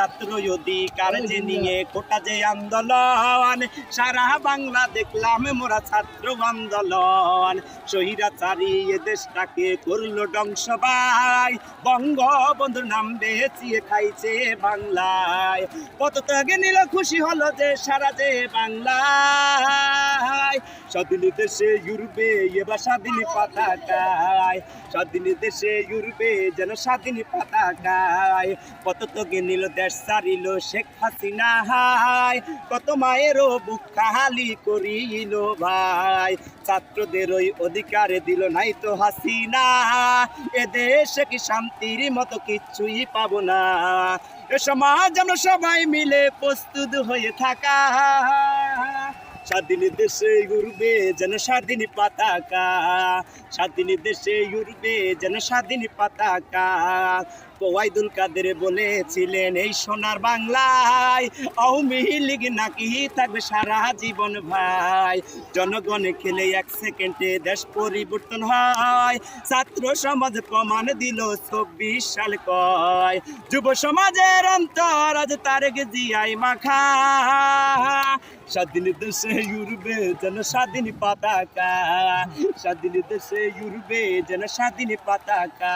ছাত্র অধিকার যে নিয়ে কোটা যে আন্দোলন সারা বাংলা দেখলাম মোরা ছাত্র আন্দোলন। শহীদাচারী এ দেশটাকে করল ভাই বঙ্গবন্ধুর নাম বেচিয়ে খাইছে বাংলায়। কত ত্যাগে নিল খুশি হলো যে সারা যে বাংলায়। স্বাধীন দেশে ইউরোপে এবার স্বাধীন পতাকায়। স্বাধীন দেশে ইউরোপে যেন স্বাধীন পতাকায়। কত তোকে নিল দেশ সারিল শেখ হাসিনা, হাই। কত মায়েরও বুক খালি করিল ভাই। ছাত্রদের ওই অধিকারে দিল নাই তো হাসিনা। এ দেশে কি শান্তির মতো কিচ্ছুই পাবো না। এ সমাজ আমরা সবাই মিলে প্রস্তুত হয়ে থাকা। স্বাধীন দেশে উড়বে যেন স্বাধীন পতাকা। স্বাধীন দেশে উড়বে যেন স্বাধীন পতাকা। ওয়াইদুল কাদের বলেছিলেন, এই সোনার বাংলায় আওয়ামী লীগ নাকি থাকবে সারা জীবন ভাই। জনগণে খেলে এক সেকেন্ডে দেশ পরিবর্তন হয়। ছাত্র সমাজ প্রমাণ দিল চব্বিশ সাল কয়। যুব সমাজের অন্তর আজ তারেক জিয়াই মাখা। স্বাধীন দেশে ইউরোপে যেন স্বাধীন পতাকা স্বাধীন দেশে ইউরোপে যেন স্বাধীন পতাকা।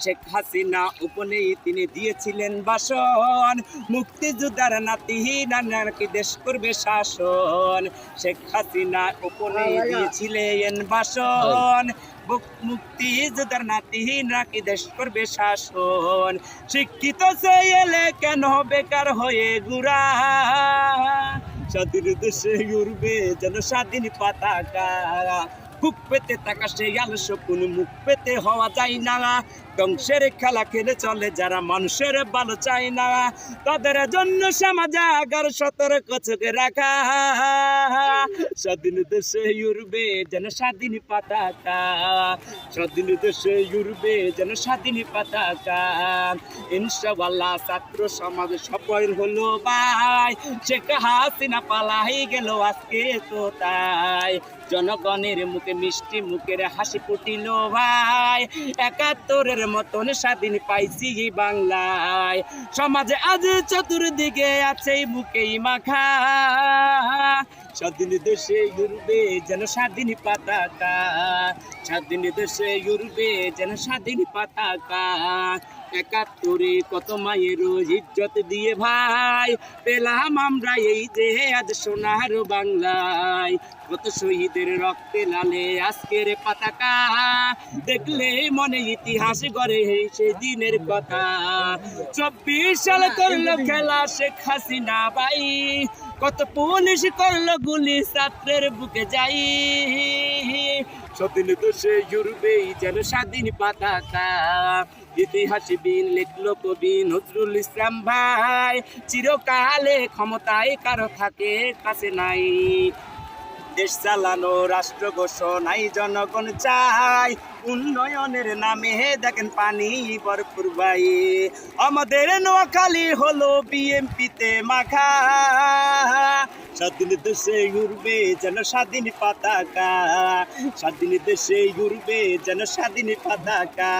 শেখ হাসিনা উপনেই তিনি দিয়েছিলেন বাসন মুক্তিযোদ্ধার নাতি নাকি দেশ করবে শাসন? শেখ হাসিনা উপনেই দিয়েছিলেন বাসন মুক- মুক্তিযোদ্ধার নাতি নাকি দেশ করবে শাসন? শিক্ষিত সে এলে কেন বেকার হয়ে গুড়া? স্বাধীন দেশে উড়বে যেন স্বাধীন পতাকা। বুক পেতে থাকা সেই আলস্য কোন মুখ পেতে হওয়া যায় না। ধ্বংসের খেলা খেলে চলে যারা মানুষের ভালো চায় না। তাদের জন্য সমাজে সতর্ক চোখে রাখা। স্বাধীন দেশে উড়বে যেন স্বাধীন পতাকা। স্বাধীন দেশে উড়বে যেন স্বাধীন পতাকা। ইনশাআল্লাহ ছাত্র সমাজ সফল হলো ভাই। শেখ হাসিনা পালাই গেল আজকে তো তাই। জনগণের মুখে মিষ্টি, মুখের হাসি ফুটিল ভাই। একাত্তরের মতন স্বাধীন পাইছি বাংলায়। সমাজে আজ চতুর্দিকে আছে বুকেই মাখা। স্বাধীন দেশে উড়বে যেন স্বাধীন পাতাকা। স্বাধীন দেশে উড়বে যেন স্বাধীন পতাকা। একাত্তরে কত মায়ের ইজ্জত দিয়ে ভাই? পেলাম আমরা এই যে আজ সোনার বাংলায়। কত শহীদের রক্তে লালে আজকের পতাকা। দেখলে মনে ইতিহাস গড়ে সেদিনের কথা। চব্বিশ সাল করল খেলা শেখ হাসিনা বাই কত পুলিশ করল গুলি ছাত্রের বুকে যাই। স্বাধীন দেশে জুড়বে যেন স্বাধীন পতাকা। ইতিহাসবিন লিখলো কবি নজরুল ইসলাম ভাই। চিরকালে ক্ষমতায় কারও থাকে কাছে নাই। দেশ চালানো, রাষ্ট্র ঘোষণাই জনগণ চাই উন্নয়নের নামে দেখেন পানি ভরপুর ভাই আমাদের নোয়াখালী হলো বিএমপিতে মাখা। স্বাধীন দেশে উড়বে যেন স্বাধীন পতাকা। স্বাধীন দেশে উড়বে যেন স্বাধীন পতাকা।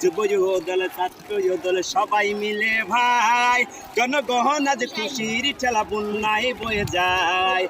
যুব দল, ছাত্র দল সবাই মিলে ভাই। জনগণ আজ খুশির ঠেলা বন্যায় বয়ে যায়।